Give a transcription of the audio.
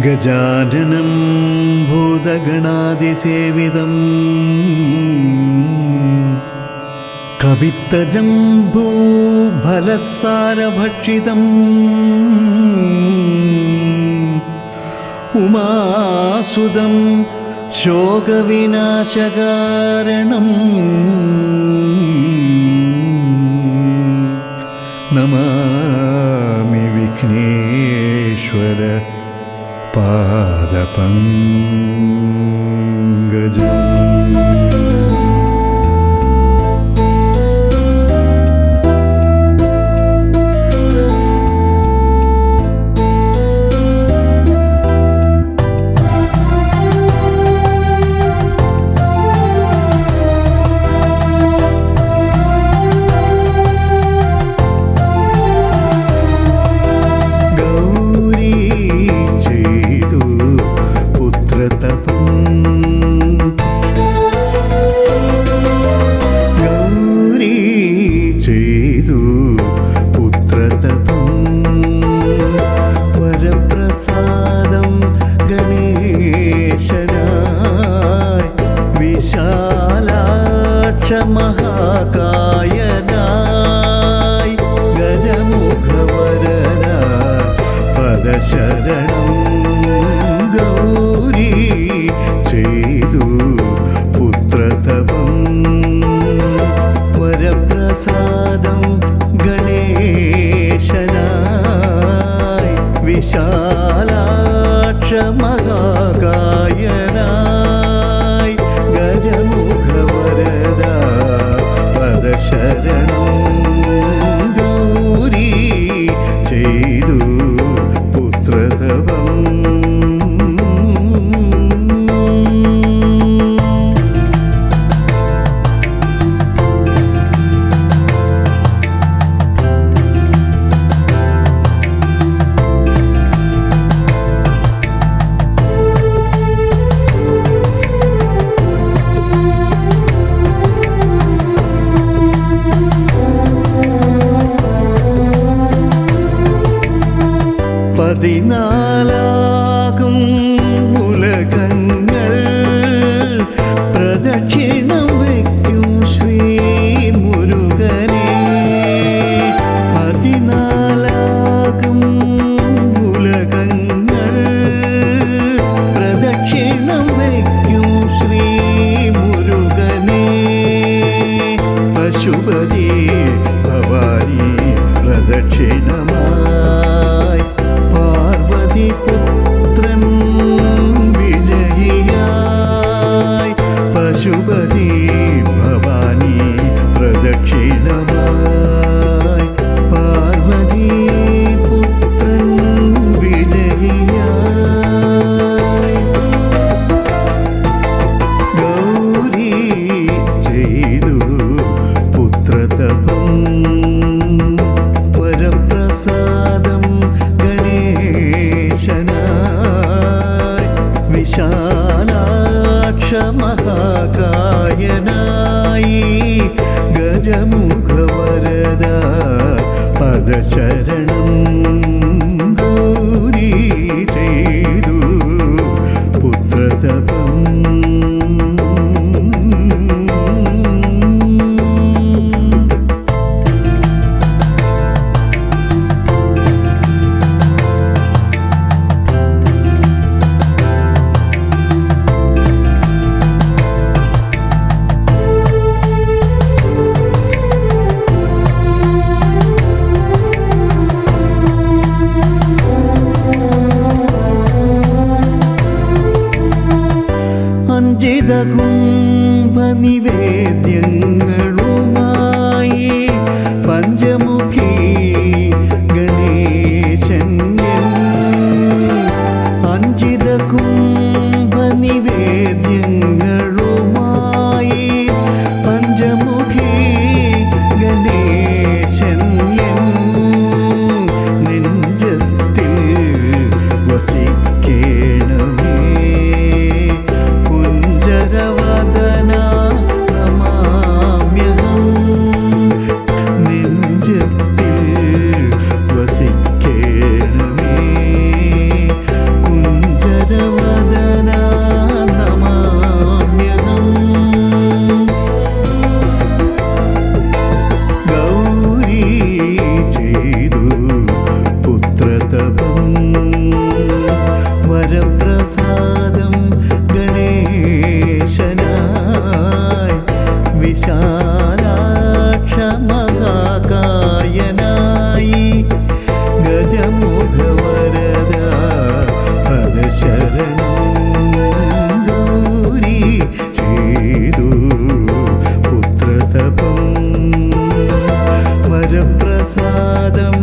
गजाननं भूतगणादिसेवितम् कवित्तजं भूफलसारभक्षितम् उमासुदं शोकविनाशकारणम् नमामि विघ्नेश्वर पादपङ्गजम्। പ്രസാദം ഗണേശനായി വിശാലാക്ഷമഹ ദക്ഷിണമായി പാർവതി പുത്രൻ വിജയിയായി. പശുപതി ഗജമുഖ വരദ പദശരണം. വിവിധ കുംഭനിവേദ്യങ്ങൾ பாதம்